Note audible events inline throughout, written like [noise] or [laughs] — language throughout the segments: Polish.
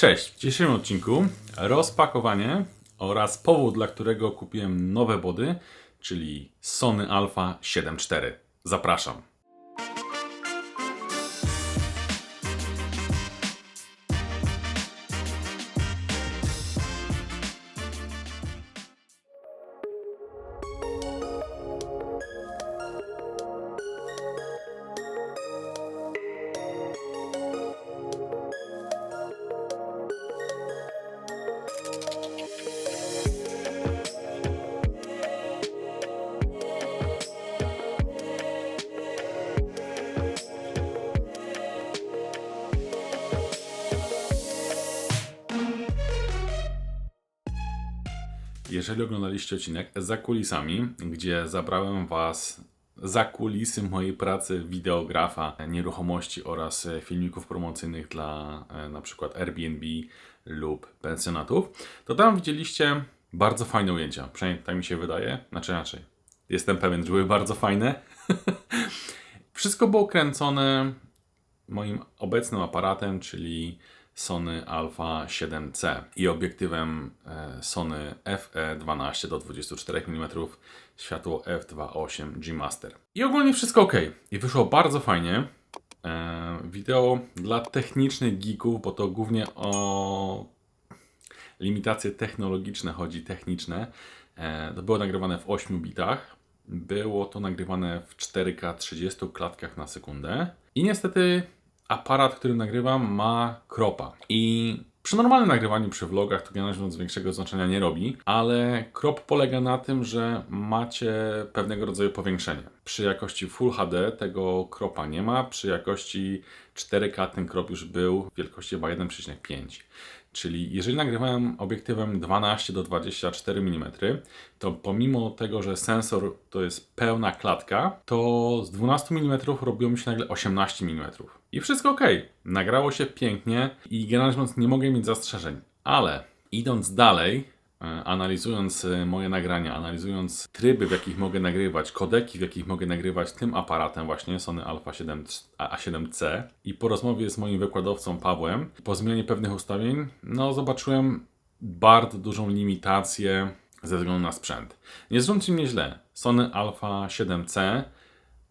Cześć! W dzisiejszym odcinku rozpakowanie oraz powód, dla którego kupiłem nowe body, czyli Sony Alpha 7 IV. Zapraszam. Jeżeli oglądaliście odcinek za kulisami, gdzie zabrałem Was za kulisy mojej pracy wideografa nieruchomości oraz filmików promocyjnych dla e, na przykład Airbnb lub pensjonatów, to tam widzieliście bardzo fajne ujęcia. Przynajmniej tak mi się wydaje. Znaczy inaczej. Jestem pewien, że były bardzo fajne. [laughs] Wszystko było kręcone moim obecnym aparatem, czyli Sony Alpha 7C i obiektywem e, Sony FE12 do 24 mm światło f2.8 G Master. I ogólnie wszystko ok. I wyszło bardzo fajnie. E, Wideo dla technicznych geeków, bo to głównie o limitacje technologiczne chodzi, techniczne. E, To było nagrywane w 8 bitach. Było to nagrywane w 4K 30 klatkach na sekundę. I niestety aparat, który nagrywam, ma kropa. I przy normalnym nagrywaniu, przy vlogach, to generalnie rzecz większego znaczenia nie robi, ale krop polega na tym, że macie pewnego rodzaju powiększenie. Przy jakości Full HD tego kropa nie ma, przy jakości 4K ten krop już był w wielkości chyba 1,5. Czyli jeżeli nagrywałem obiektywem 12 do 24 mm, to pomimo tego, że sensor to jest pełna klatka, to z 12 mm robiło mi się nagle 18 mm. I wszystko ok. Nagrało się pięknie i generalnie nie mogę mieć zastrzeżeń. Ale idąc dalej, e, analizując e, moje nagrania, analizując tryby, w jakich mogę nagrywać, kodeki, w jakich mogę nagrywać tym aparatem właśnie Sony Alpha 7, A7C i po rozmowie z moim wykładowcą Pawłem, po zmianie pewnych ustawień, no zobaczyłem bardzo dużą limitację ze względu na sprzęt. Nie zrozumcie mnie źle, Sony Alpha 7C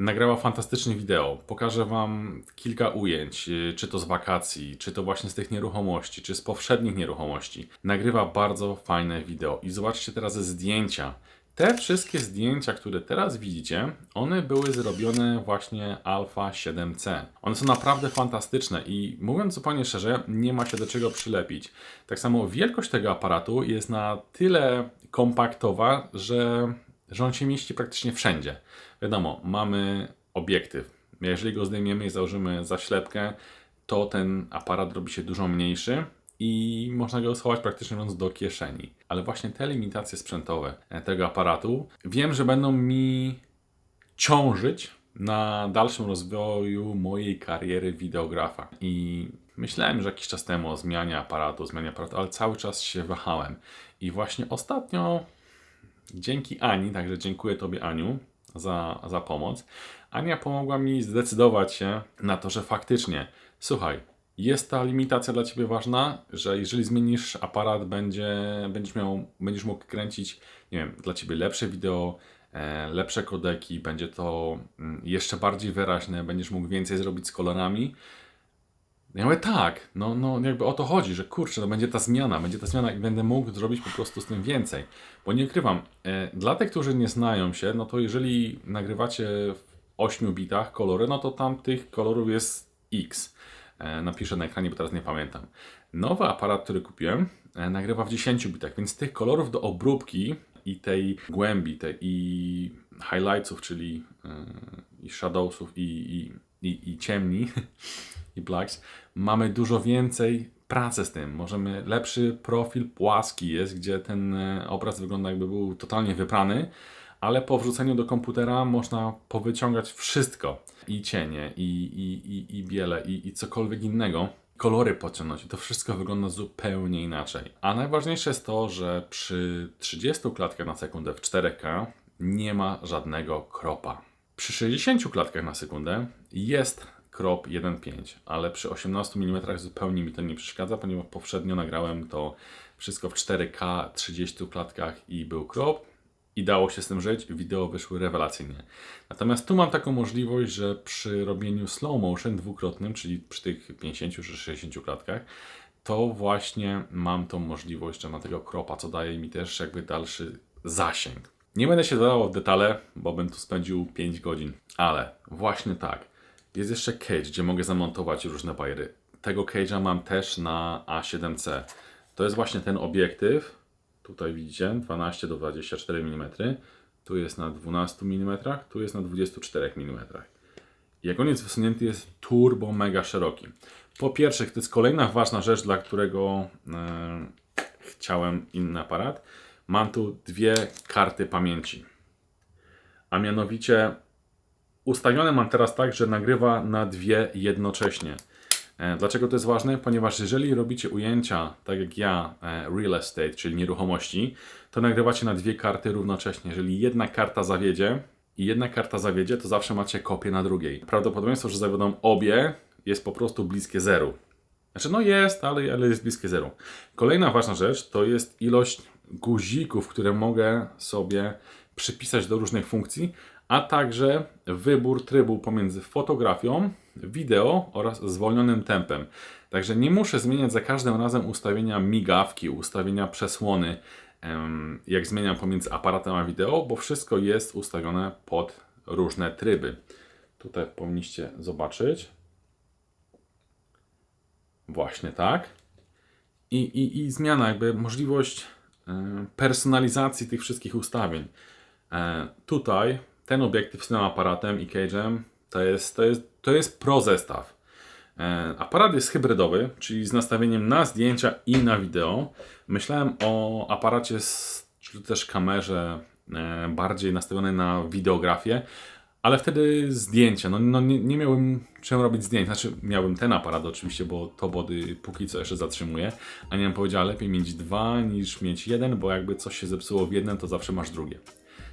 nagrała fantastyczne wideo. Pokażę Wam kilka ujęć, y, czy to z wakacji, czy to właśnie z tych nieruchomości, czy z powszednich nieruchomości. Nagrywa bardzo fajne wideo. I zobaczcie teraz zdjęcia. Te wszystkie zdjęcia, które teraz widzicie, one były zrobione właśnie Alpha 7C. One są naprawdę fantastyczne i mówiąc zupełnie szczerze, nie ma się do czego przylepić. Tak samo wielkość tego aparatu jest na tyle kompaktowa, że, że on się mieści praktycznie wszędzie. Wiadomo, mamy obiektyw. Jeżeli go zdejmiemy i założymy zaślepkę, to ten aparat robi się dużo mniejszy i można go schować praktycznie mówiąc do kieszeni. Ale właśnie te limitacje sprzętowe tego aparatu wiem, że będą mi ciążyć na dalszym rozwoju mojej kariery wideografa. I myślałem, że jakiś czas temu o zmianie aparatu, zmianie aparatu, ale cały czas się wahałem. I właśnie ostatnio dzięki Ani, także dziękuję Tobie Aniu, za, za pomoc. Ania pomogła mi zdecydować się na to, że faktycznie, słuchaj, jest ta limitacja dla Ciebie ważna, że jeżeli zmienisz aparat, będzie, będziesz, miał, będziesz mógł kręcić, nie wiem, dla Ciebie lepsze wideo, e, lepsze kodeki, będzie to mm, jeszcze bardziej wyraźne, będziesz mógł więcej zrobić z kolorami. Ja mówię tak, no, no jakby o to chodzi, że kurczę, no będzie ta zmiana, będzie ta zmiana i będę mógł zrobić po prostu z tym więcej. Bo nie ukrywam, e, dla tych, którzy nie znają się, no to jeżeli nagrywacie w 8 bitach kolory, no to tam tych kolorów jest X. E, napiszę na ekranie, bo teraz nie pamiętam. Nowy aparat, który kupiłem, e, nagrywa w 10 bitach, więc tych kolorów do obróbki i tej głębi, tej, i highlightsów, czyli yy, i shadowsów, i, i, i, i ciemni, [laughs] i blacks, mamy dużo więcej pracy z tym. Możemy lepszy profil płaski jest, gdzie ten e, obraz wygląda jakby był totalnie wyprany, ale po wrzuceniu do komputera można powyciągać wszystko. I cienie, i, i, i, i biele, i, i cokolwiek innego. Kolory podciągnąć i to wszystko wygląda zupełnie inaczej. A najważniejsze jest to, że przy 30 klatkach na sekundę w 4K nie ma żadnego kropa. Przy 60 klatkach na sekundę jest crop 1.5, ale przy 18 mm zupełnie mi to nie przeszkadza, ponieważ poprzednio nagrałem to wszystko w 4K, 30 klatkach i był crop i dało się z tym żyć, wideo wyszły rewelacyjnie. Natomiast tu mam taką możliwość, że przy robieniu slow motion dwukrotnym, czyli przy tych 50 czy 60 klatkach, to właśnie mam tą możliwość, że ma tego kropa, co daje mi też jakby dalszy zasięg. Nie będę się dodawał w detale, bo bym tu spędził 5 godzin, ale właśnie tak. Jest jeszcze cage, gdzie mogę zamontować różne bajery. Tego cage'a mam też na A7C. To jest właśnie ten obiektyw. Tutaj widzicie 12 do 24 mm. Tu jest na 12 mm, tu jest na 24 mm. Jak on jest wysunięty, jest turbo mega szeroki. Po pierwsze, to jest kolejna ważna rzecz, dla którego e, chciałem inny aparat. Mam tu dwie karty pamięci. A mianowicie ustawione mam teraz tak, że nagrywa na dwie jednocześnie. E, Dlaczego to jest ważne? Ponieważ jeżeli robicie ujęcia, tak jak ja, e, real estate, czyli nieruchomości, to nagrywacie na dwie karty równocześnie. Jeżeli jedna karta zawiedzie i jedna karta zawiedzie, to zawsze macie kopię na drugiej. Prawdopodobieństwo, że zawiodą obie, jest po prostu bliskie zeru. Znaczy, no jest, ale, ale jest bliskie zeru. Kolejna ważna rzecz to jest ilość guzików, które mogę sobie przypisać do różnych funkcji, a także wybór trybu pomiędzy fotografią, wideo oraz zwolnionym tempem. Także nie muszę zmieniać za każdym razem ustawienia migawki, ustawienia przesłony, jak zmieniam pomiędzy aparatem a wideo, bo wszystko jest ustawione pod różne tryby. Tutaj powinniście zobaczyć. Właśnie tak. I, i, i zmiana, jakby możliwość personalizacji tych wszystkich ustawień. E, tutaj ten obiektyw z tym aparatem i cage'em to jest, to jest, to jest pro zestaw. E, aparat jest hybrydowy, czyli z nastawieniem na zdjęcia i na wideo. Myślałem o aparacie, czy też kamerze e, bardziej nastawionej na wideografię, ale wtedy zdjęcia. No, no nie, nie miałbym czym robić zdjęć. Znaczy, miałbym ten aparat oczywiście, bo to body póki co jeszcze zatrzymuje. A nie wiem, powiedziała, lepiej mieć dwa niż mieć jeden, bo jakby coś się zepsuło w jednym, to zawsze masz drugie.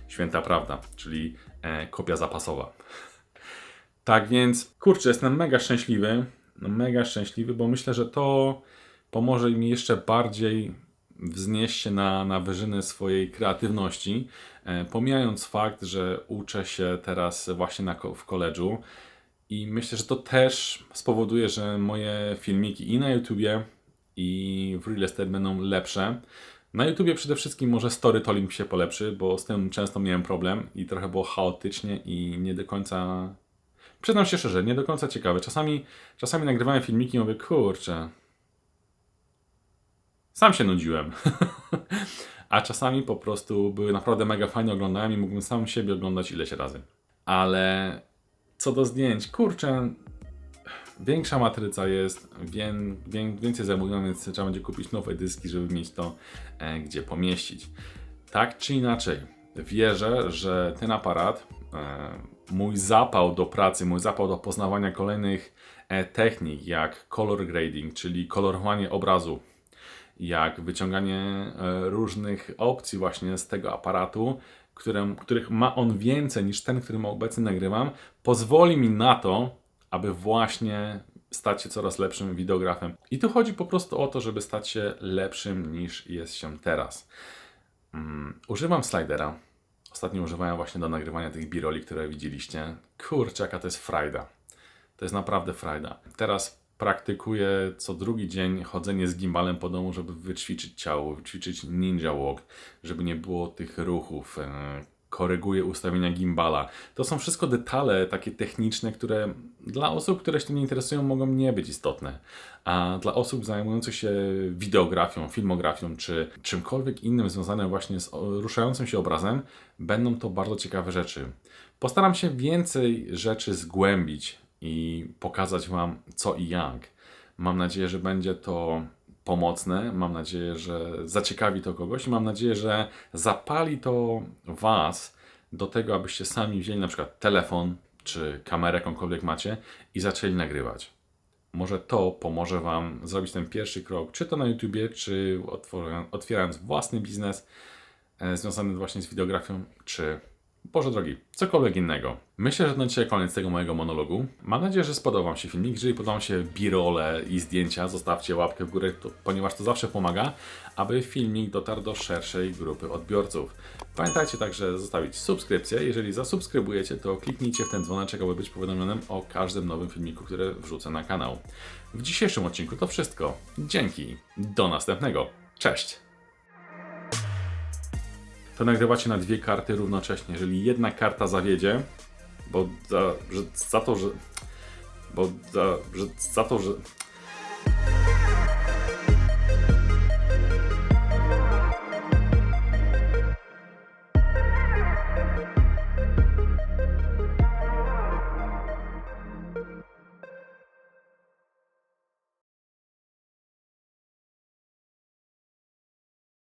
Święta prawda, czyli e, kopia zapasowa. Tak więc, kurczę, jestem mega szczęśliwy. No, mega szczęśliwy, bo myślę, że to pomoże mi jeszcze bardziej wznieść się na, na wyżyny swojej kreatywności. E, pomijając fakt, że uczę się teraz właśnie na, w koledżu i myślę, że to też spowoduje, że moje filmiki i na YouTubie, i w Real Estate będą lepsze. Na YouTubie przede wszystkim może storytelling się polepszy, bo z tym często miałem problem i trochę było chaotycznie i nie do końca. Przyznam się szczerze, nie do końca ciekawe. Czasami, czasami nagrywałem filmiki i mówię, kurczę. Sam się nudziłem. [laughs] A czasami po prostu były naprawdę mega fajnie oglądałem i mógłbym sam siebie oglądać ileś razy. Ale co do zdjęć, kurczę, większa matryca jest, wię, wię, więcej zamówień, więc trzeba będzie kupić nowe dyski, żeby mieć to e, gdzie pomieścić. Tak czy inaczej, wierzę, że ten aparat, e, mój zapał do pracy, mój zapał do poznawania kolejnych e, technik, jak color grading, czyli kolorowanie obrazu, jak wyciąganie różnych opcji właśnie z tego aparatu, którym, których ma on więcej niż ten, którym obecnie nagrywam, pozwoli mi na to, aby właśnie stać się coraz lepszym wideografem. I tu chodzi po prostu o to, żeby stać się lepszym niż jest się teraz. Mm, używam slidera. Ostatnio używałem właśnie do nagrywania tych biroli, które widzieliście. Kurczę, jaka to jest frajda. To jest naprawdę frajda. Teraz praktykuję co drugi dzień chodzenie z gimbalem po domu, żeby wyćwiczyć ciało, wyćwiczyć ninja walk, żeby nie było tych ruchów. E, koryguję ustawienia gimbala. To są wszystko detale takie techniczne, które dla osób, które się nie interesują, mogą nie być istotne. A dla osób zajmujących się wideografią, filmografią czy czymkolwiek innym związanym właśnie z ruszającym się obrazem, będą to bardzo ciekawe rzeczy. Postaram się więcej rzeczy zgłębić i pokazać Wam co i jak. Mam nadzieję, że będzie to pomocne. Mam nadzieję, że zaciekawi to kogoś i mam nadzieję, że zapali to Was do tego, abyście sami wzięli na przykład telefon czy kamerę, jakąkolwiek macie i zaczęli nagrywać. Może to pomoże Wam zrobić ten pierwszy krok, czy to na YouTubie, czy otwierając własny biznes e, związany właśnie z wideografią, czy Boże drogi, cokolwiek innego. Myślę, że to dzisiaj koniec tego mojego monologu. Mam nadzieję, że spodobał Wam się filmik. Jeżeli podobał się birole i zdjęcia, zostawcie łapkę w górę, to, ponieważ to zawsze pomaga, aby filmik dotarł do szerszej grupy odbiorców. Pamiętajcie także zostawić subskrypcję. Jeżeli zasubskrybujecie, to kliknijcie w ten dzwoneczek, aby być powiadomionym o każdym nowym filmiku, który wrzucę na kanał. W dzisiejszym odcinku to wszystko. Dzięki. Do następnego. Cześć. To nagrywacie na dwie karty równocześnie. Jeżeli jedna karta zawiedzie, bo za, że, za to, że. Bo za, że, za to, że.